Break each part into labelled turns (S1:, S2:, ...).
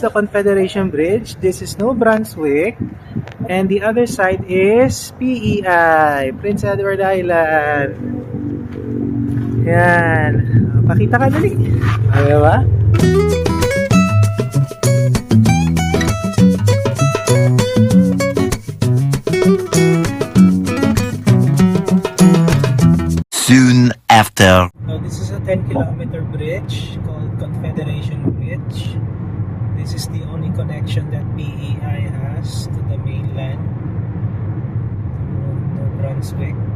S1: Is the Confederation Bridge. This is New Brunswick. And the other side is PEI, Prince Edward Island. Yan. Pakita ka dali. Ano ba?
S2: Soon after.
S1: So this is a 10 kilometer bridge called Confederation Bridge. This is the only connection that PEI has to the mainland, to New Brunswick.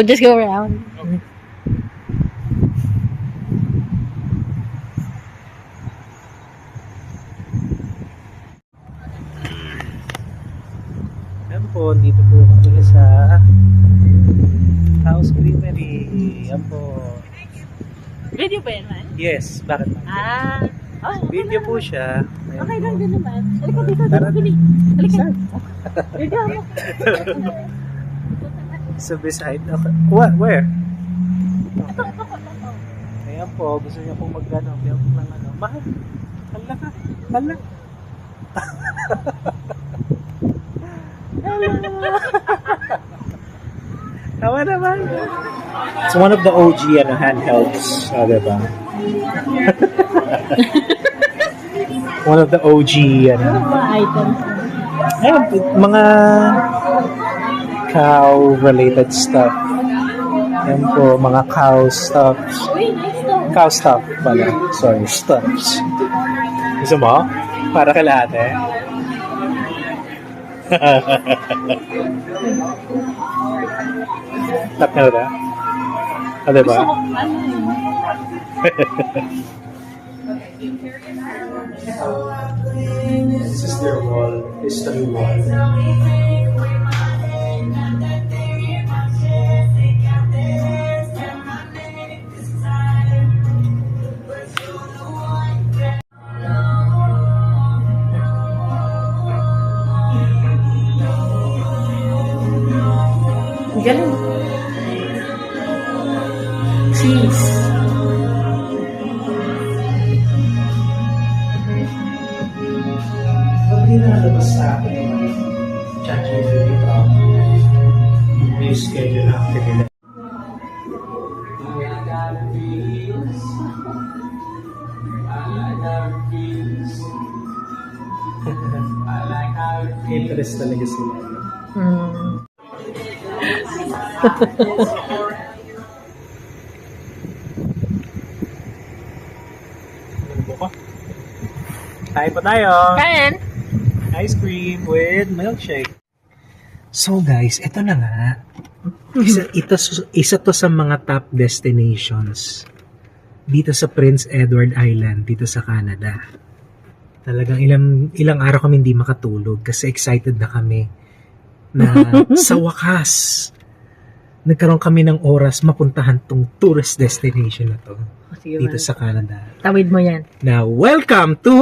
S3: We'll just go around.
S1: Yan po, dito po kami sa House Creamery. Yan po.
S3: Video ba yan, man?
S1: Yes, bakit ba?
S3: Ah. Oh, okay
S1: Video po
S3: naman.
S1: siya. Ayan
S3: Okay lang din naman. Halika dito, dito. Halika. Dito ako.
S1: Sa beside. Okay. What? Where?
S3: Ito.
S1: Ayan po, gusto niya pong mag-ano, milk ng ano. Mahal. Hala ka. Hala. Tawa naman. It's one of the OG ano, handhelds. Ah, diba? one of the OG ano.
S3: Ba items?
S1: Ayun, mga cow-related stuff. Yan po, mga cow stuffs. Cow stuff pala. Sorry, stuffs. Gusto mo? Para kay lahat eh. Tap na ba? Ah, diba?
S3: Ano?
S1: This is their wall, history wall.
S3: Galing. Cheese.
S1: Pag nilalabas sa akin yung ChatGPT pa, may schedule na activity. Interest talaga sila. no? Kain pa tayo!
S3: Kain.
S1: Ice cream with milkshake. So guys, ito na nga. Isa, ito, isa to sa mga top destinations dito sa Prince Edward Island, dito sa Canada. Talagang ilang, ilang araw kami hindi makatulog kasi excited na kami na sa wakas nagkaroon kami ng oras mapuntahan tong tourist destination na to
S3: Sige,
S1: dito
S3: man.
S1: sa Canada.
S3: Tawid mo yan.
S1: Now, welcome to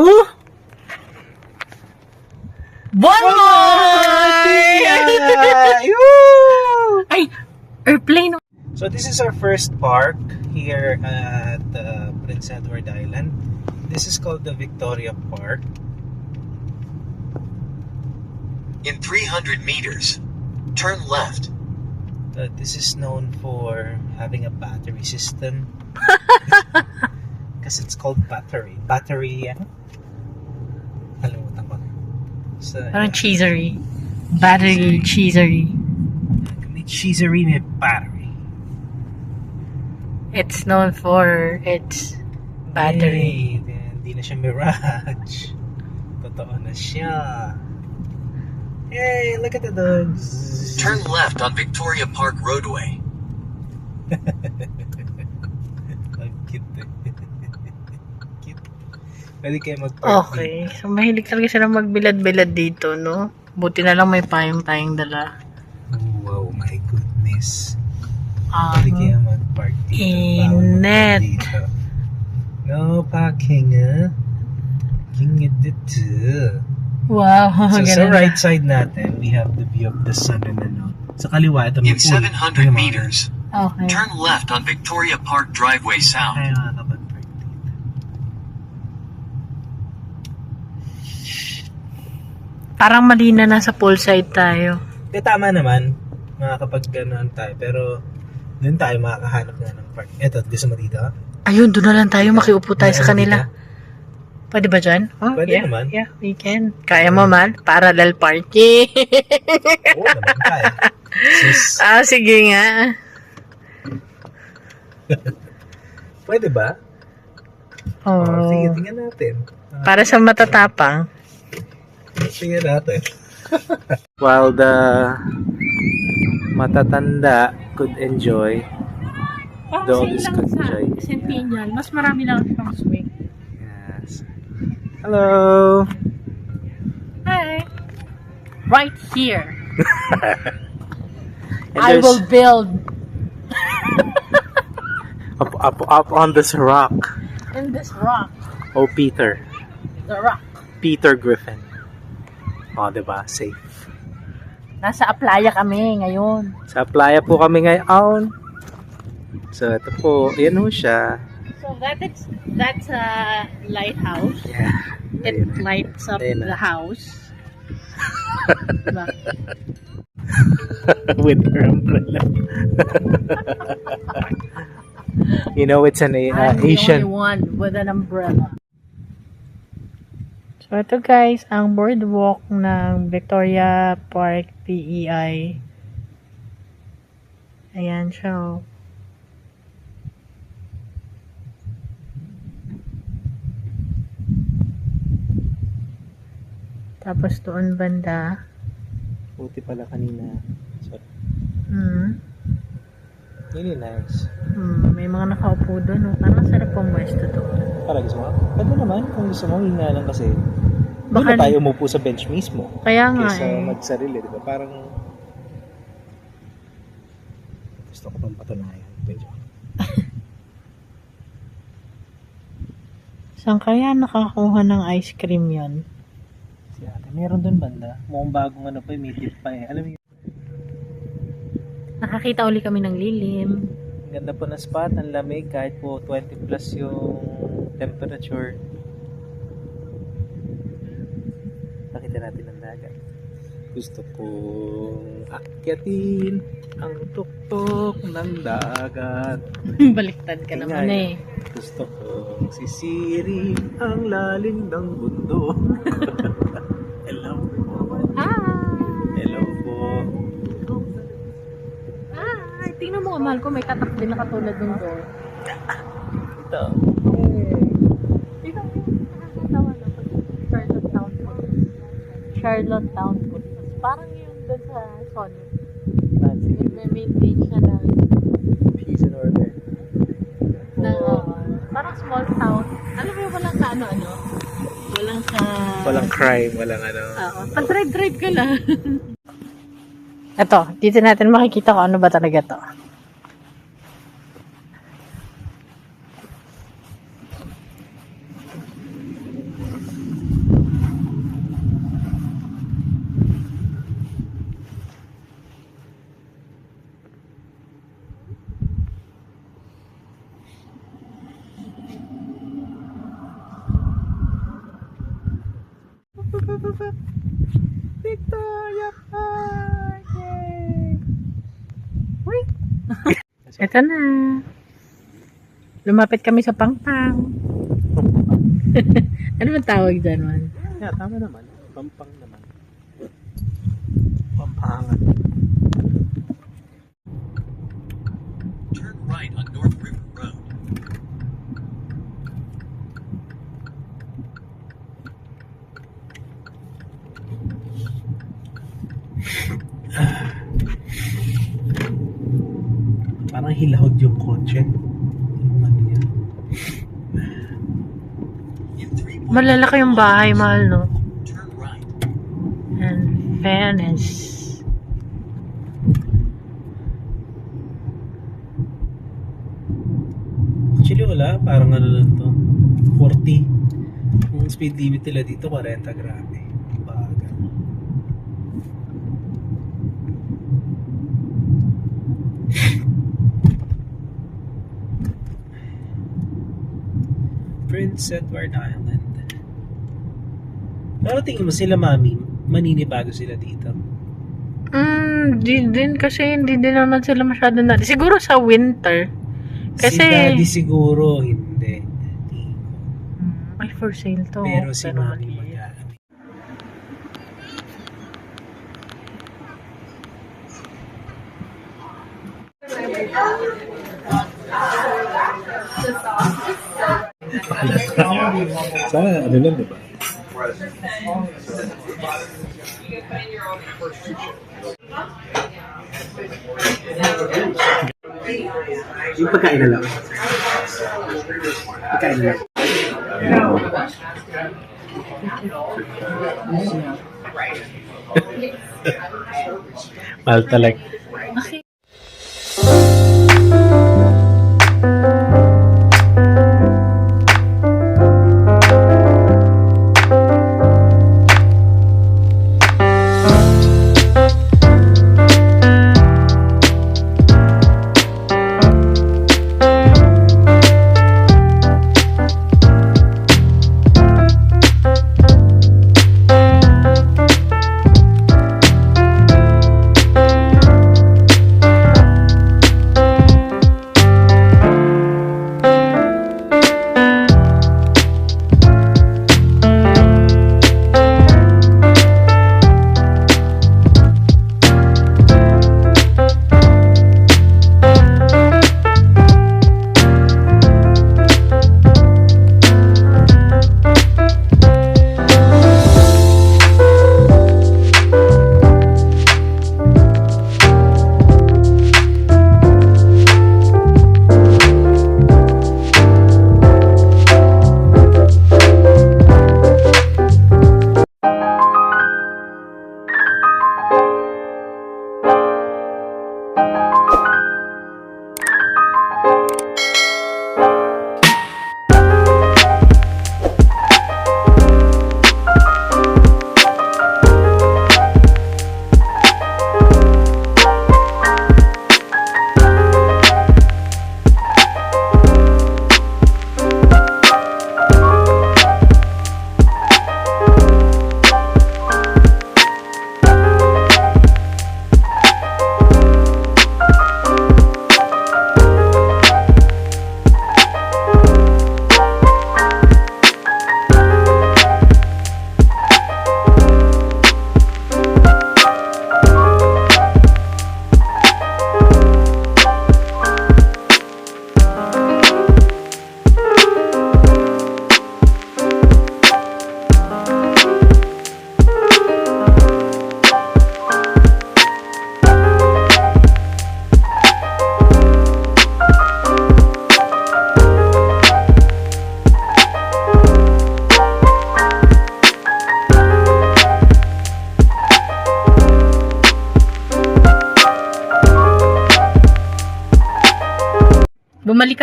S3: Bonmoy! Ay, airplane.
S1: So this is our first park here at uh, Prince Edward Island. This is called the Victoria Park.
S2: In 300 meters, turn left.
S1: Uh, this is known for having a battery system. Because it's called battery. Battery, ano? Kalimutan ko na. So,
S3: Parang cheesery. Battery cheesery.
S1: may cheesery, may battery.
S3: It's known for its battery.
S1: Yay! Hindi na siya Mirage. Totoo na siya. Hey, look at the dogs.
S2: Turn left on Victoria Park Roadway.
S1: Ang cute cute. Pwede kayo mag
S3: Okay. So, mahilig talaga sila magbilad-bilad dito, no? Buti na lang may payong tayong dala.
S1: Wow, my goodness.
S3: Um,
S1: Pwede kayo mag-park dito. Dito. No parking, ah. King it dito.
S3: Wow.
S1: So, sa right
S3: na.
S1: side natin, we have the view of the sun and ano. Sa kaliwa, ito may
S2: In
S1: pool.
S2: 700
S1: Tingnan mo.
S2: meters,
S3: Okay.
S2: turn left on Victoria Park Driveway South.
S1: Kaya.
S3: Parang mali na nasa poolside tayo.
S1: Eh, tama naman. Makakapag gano'n tayo. Pero, doon tayo makakahanap nga ng park. Eto, gusto mo dito?
S3: Ayun, doon na lang tayo. Makiupo tayo
S1: May
S3: sa kanila.
S1: dito?
S3: Pwede ba dyan? Oh,
S1: Pwede
S3: yeah,
S1: naman.
S3: Yeah, we can. Kaya mo man. Parallel parking.
S1: Oo naman tayo. Sis,
S3: ah, sige nga.
S1: pwede ba?
S3: Oh.
S1: Oh, sige, tingnan natin. Ah,
S3: Para sa matatapang.
S1: tingnan natin. While the matatanda could enjoy, Dogs could enjoy.
S3: Centennial, mas marami lang siyang swing.
S1: Hello!
S3: Hi. Right here. I will build
S1: up, up, up on this rock.
S3: in this rock.
S1: Oh, Peter.
S3: The rock.
S1: Peter Griffin. O, oh, diba? Safe.
S3: Nasa Aplaya kami ngayon.
S1: Sa playa po kami ngayon. So, ito po. Yan ho siya.
S3: So that is that's a lighthouse.
S1: Yeah.
S3: It
S1: Ayun.
S3: lights up
S1: Ayun na.
S3: the house. Diba?
S1: With her umbrella. you know, it's an uh,
S3: I'm the
S1: Asian.
S3: only one with an umbrella. So ito guys, ang boardwalk ng Victoria Park PEI. Ayan siya. oh. Tapos doon banda.
S1: Buti pala kanina. Sorry.
S3: Hmm.
S1: Really nice.
S3: Hmm, may mga nakaupo doon. No? Parang sarap pong pwesto to.
S1: Para gusto mo? Pwede naman kung gusto mo, yun nga lang kasi.
S3: Baka-
S1: Baka tayo umupo sa bench mismo.
S3: Kaya nga
S1: Kaysa
S3: eh.
S1: magsarili, di ba? Parang gusto ko pang patunayan. Medyo.
S3: Saan kaya nakakuha ng ice cream yon?
S1: Meron doon banda. Mukhang bagong ano pa, eh, may tip pa eh. Alam mo yun?
S3: Nakakita uli kami ng lilim.
S1: Ang ganda po na spot, ang lamig, kahit po 20 plus yung temperature. Nakita natin ang dagat. Gusto kong akyatin ang tuktok ng dagat.
S3: Baliktad ka
S1: Kaya
S3: naman
S1: nga
S3: eh.
S1: Gusto kong sisirin ang lalim ng mundo. Hello po.
S3: Hi!
S1: Hello po.
S3: Hi! Tingnan mo, mahal ko, may tatak din na katulad ng door.
S1: Ito.
S3: Mo yung nakakatawa na pag Charlotte Town Food. Charlotte Town Food. Parang yun doon sa Sonic. May maintain siya na,
S1: Peace and order.
S3: na parang small town. Alam mo yung walang sa ano-ano? Walang sa...
S1: Walang crime, walang ano.
S3: Oo. Pag-drive-drive ka lang. Ito, dito natin makikita kung ano ba talaga to.
S1: Victoria Park! Yay!
S3: Ito na. Lumapit kami sa pangpang. ano ba tawag dyan, man?
S1: Yeah, tama naman. Pampang naman. Pampangan.
S2: Turn right on North River Road.
S1: Parang hilahod
S2: 3.5
S3: Malalaki yung bahay, mahal, no? And fairness.
S1: Actually wala, parang ano lang to. 40. Yung speed limit nila dito, 40. Grabe. Prince Edward Island. Pero tingin mo sila, mami, maninibago sila dito.
S3: Mm, di din kasi hindi din naman sila masyado na. Siguro sa winter. Kasi
S1: Si daddy siguro, hindi.
S3: Mm, ay for sale to.
S1: Pero si mami
S3: maliit.
S1: Mag-aamin. Sana ano lang, di ba? Yung pagkain na lang. Pagkain na lang. Mahal talaga.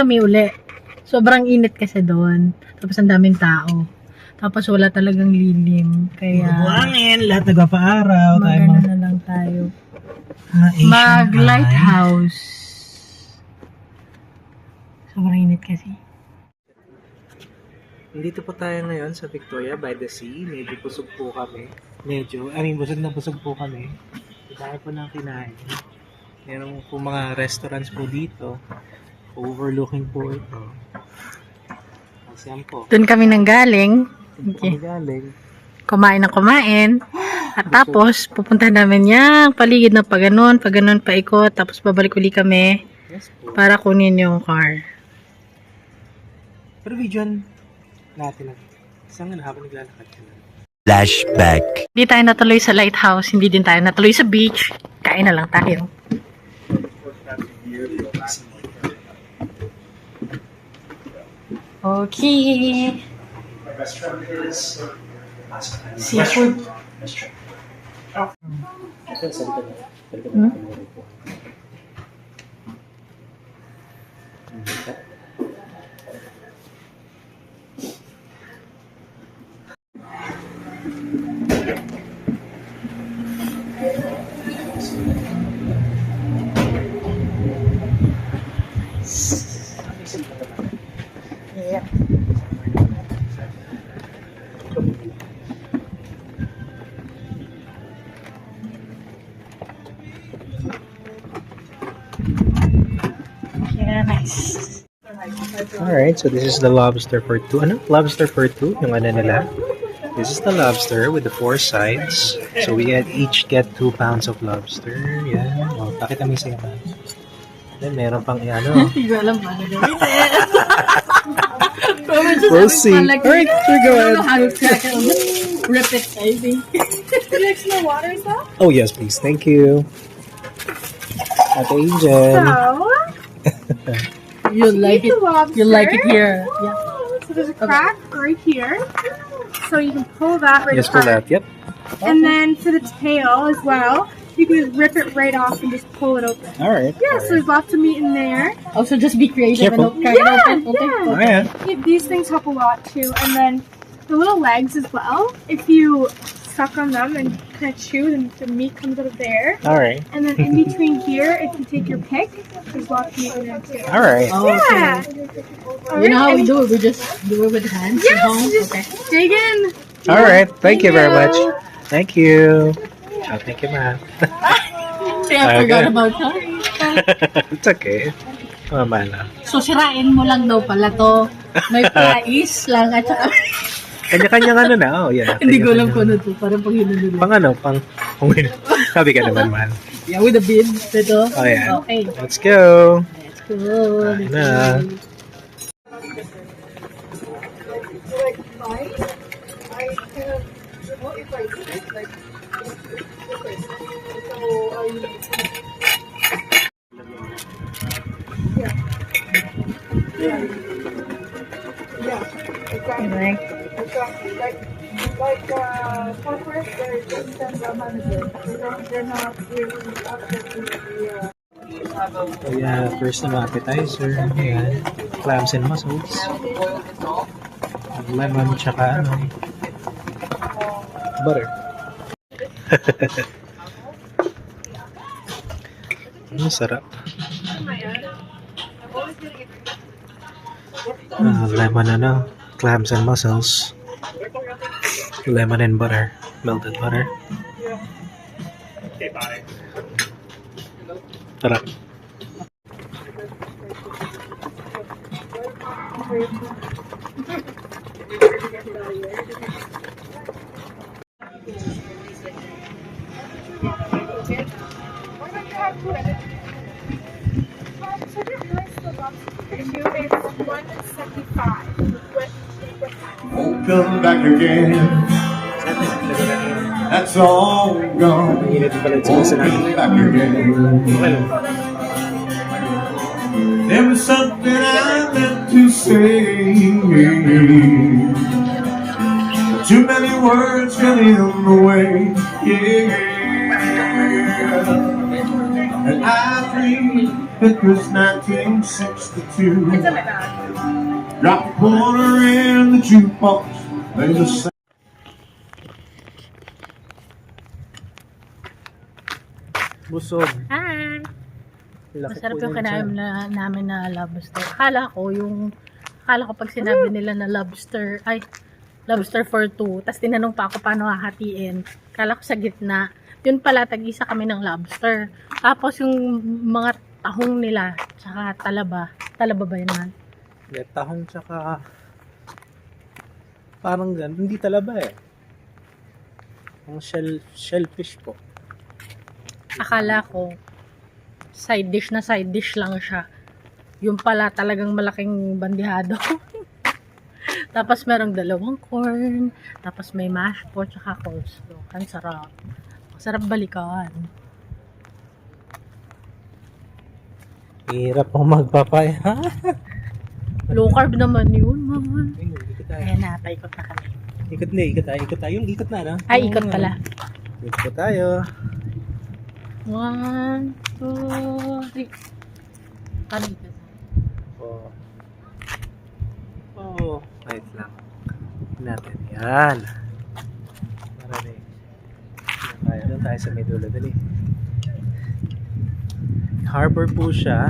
S3: Kami uli. Sobrang init kasi doon. Tapos ang daming tao. Tapos wala talagang lilim. Kaya
S1: Buhangin, lahat nagpapaaraw.
S3: Magano
S1: mga,
S3: na lang tayo.
S1: mga Asian
S3: Mag
S1: eye.
S3: lighthouse. Sobrang init kasi.
S1: Nandito po tayo ngayon sa Victoria by the Sea. Medyo busog po kami. Medyo, I mean, busog na busog po kami. Dahil po ng kinain. Meron po mga restaurants po dito. Overlooking po ito. Kasi yan po.
S3: Doon kami nang galing.
S1: Kami galing.
S3: Kumain ng kumain. At tapos, pupunta namin yung paligid na pa ganun, pa ganun, paikot. Tapos babalik uli kami
S1: Yes po.
S3: para kunin yung car.
S1: Pero video natin lang. Isang ano habang naglalakad ka lang.
S4: Flashback.
S3: Hindi tayo natuloy sa lighthouse, hindi din tayo natuloy sa beach. Kain na lang tayo. Okay.
S1: Restaurant is
S3: Seafood. Hmm?
S1: Alright, so this is the lobster for two. Ano? Lobster for two? Yung ano nila? This is the lobster with the four sides. So we get, each get two pounds of lobster. Yan. Oh, pakita mo yung sa'yo. Then meron pang eh, ano.
S3: Hindi ko alam paano gawin
S1: We'll see. Alright, sure, go ahead.
S3: how to crack it. Rip it, I think.
S1: Oh yes, please. Thank you. Ate Angel.
S5: So,
S3: You like it.
S5: lobster.
S3: You like it here. Yeah.
S5: So there's a crack right here. So you can pull that right
S1: Yes, for
S5: apart.
S1: that. Yep.
S5: And then for the tail as well, you can just rip it right off and just pull it open.
S1: Alright.
S5: Yeah, so there's lots of meat in there.
S3: Oh, also, just be creative
S1: Careful.
S3: and crack
S5: Yeah,
S3: it open. Okay.
S5: yeah.
S1: Oh, yeah.
S5: Yeah, These things help a lot too. And then the little legs as well. If you suck on them and kind of chew, then the meat comes out of there.
S1: Alright.
S5: And then in between here, if you take your pick, there's lots of meat in there too.
S1: Alright.
S3: Oh,
S5: Yeah.
S3: okay. You know how we do it? We just do it with hands.
S5: Yes,
S3: at home?
S5: just
S3: Okay.
S5: dig in.
S1: Alright. Thank you very
S5: you.
S1: much. Thank you. Oh, thank you, ma'am.
S3: Kaya I
S1: Okay.
S3: forgot about her.
S1: It's okay. Mama na.
S3: So, sirain mo lang daw pala to. May price lang at saka
S1: Kanya-kanyang ano na. Oh, yeah.
S3: hindi ko alam kung ano to. Parang pag hinulun.
S1: Pang ano? Pang... Kung Sabi ka naman, man.
S3: Yeah, with the bead. Ito.
S1: Oh, yeah.
S3: Okay.
S1: Let's go.
S3: Let's go.
S1: Kain na.
S3: Okay.
S5: Like, uh, corporate, they're just the manager. They don't, they're not really to the, uh,
S1: yeah. First na appetizer. Ayan. Clams and mussels. Lemon, tsaka ano. Butter. Ang sarap. Ah, lemon ano, clams and mussels. Lemon and butter, melted butter. Sarap.
S5: So I didn't realize the lobster
S6: All gone. Again. There was something I meant to say. Too many words got in the way. Yeah. And I dream It was 1962.
S5: It's in.
S6: Drop a quarter in the jukebox. Play the
S1: Busog.
S3: Hi!
S1: Laki
S3: Masarap yung kinain na, namin na lobster. Akala ko yung, akala ko pag sinabi nila na lobster, ay, lobster for two, tapos tinanong pa ako paano hahatiin. Akala ko sa gitna. Yun pala, tag-isa kami ng lobster. Tapos yung mga tahong nila, tsaka talaba. Talaba ba yun man?
S1: May tahong tsaka parang gan, hindi talaba eh. Ang shell, shellfish po.
S3: Akala ko, side dish na side dish lang siya. Yung pala talagang malaking bandihado. tapos merong dalawang corn, tapos may mashed po, tsaka coleslaw. Ang sarap. Ang sarap balikan.
S1: Hirap pong magpapay. Ha?
S3: Low carb naman yun,
S1: tayo.
S3: Ayan na, paikot na kami.
S1: Ikot na, ikot tayo. Ikot tayo. Yung ikot na, no?
S3: Ay, ikot pala.
S1: Ikot tayo.
S3: One, two, three. Paano ikot?
S1: Oh. Oh. Wait lang. Natin. Yan. Marami. Doon tayo. Doon tayo sa may dulo. Dali. Harbor po siya.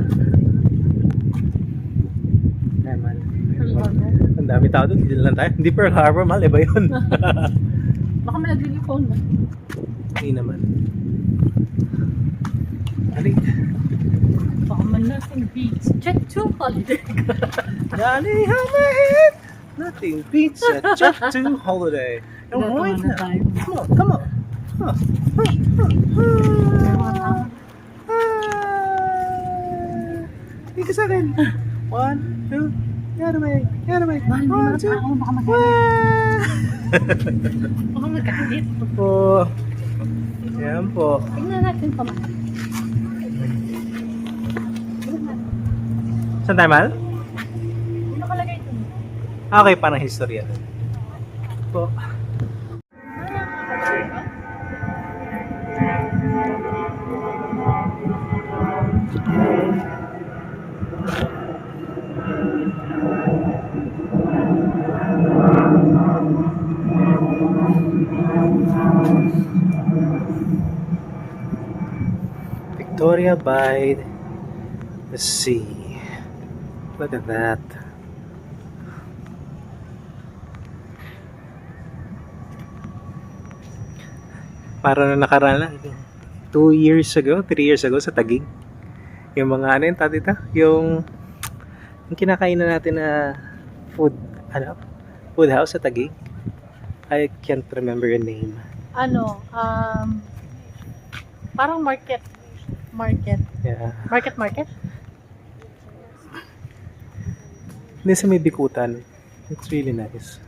S1: Ay, man. Ang dami tao doon. Dito lang tayo. Hindi Pearl Harbor, mal. Iba yun.
S3: Baka may nag-phone ba?
S1: Hindi naman. Dali.
S3: Baka man nothing beats. Check to holiday.
S1: Dali, hammerhead! Nothing beats a jet to holiday. And
S3: Tatawa
S1: right
S3: na
S1: now.
S3: tayo.
S1: Come on, come on. Huh. Ah. Ika sa akin. One, two, yara may, yara may.
S3: Mahal
S1: One,
S3: mga
S1: two,
S3: tao, baka magalit.
S1: one.
S3: Baka magalit.
S1: Ito po. Yan po.
S3: Tingnan natin pa.
S1: Saan tayo, Mal?
S3: Ano nakalagay ito?
S1: Okay, parang history yan. Po. Victoria by the sea. Look at that. para na nakaraan lang. Two years ago, three years ago sa Tagig. Yung mga ano yun, tatita? Yung, yung kinakain na natin na food, ano? Food house sa Tagig. I can't remember your name.
S3: Ano, um, parang market. Market.
S1: Yeah.
S3: Market, market?
S1: Hindi sa may bikutan. It's really nice.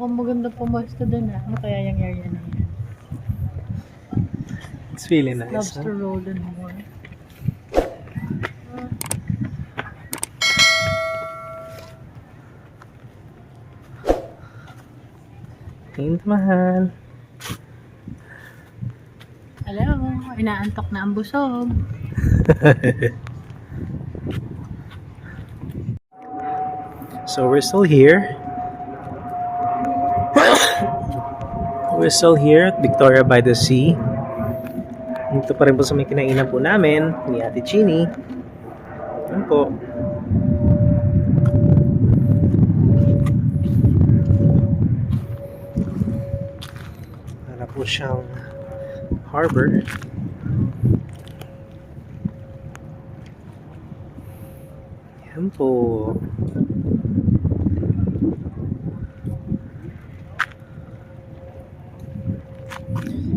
S3: Oh, maganda pumasto dun ah. Ano kaya yung area na yan?
S1: It's really nice.
S3: Lobster roll dun mo.
S1: Huh? mahal.
S3: Hello, inaantok na ang busog.
S1: So we're still here. we're still here at Victoria by the Sea. Dito pa rin po sa may kinainan po namin ni Ate Chini. Yan po. Para po siyang harbor. Po.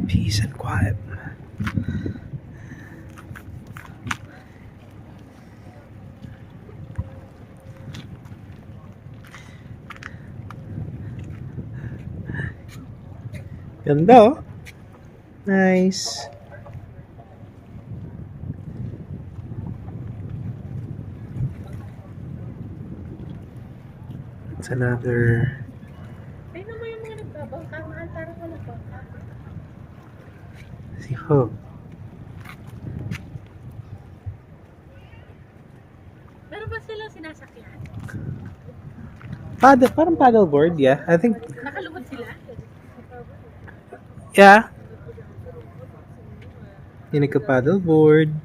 S1: Peace and quiet. Ganda oh. Nice. That's another...
S3: Ayun naman yung mga nagbabangka. Mahal para ka nagbangka.
S1: Si Hope.
S3: Meron ba sila sinasakyan?
S1: Paddle, parang paddleboard, yeah. I think...
S3: Nakalubot sila?
S1: Yeah. Yung nagka-paddleboard.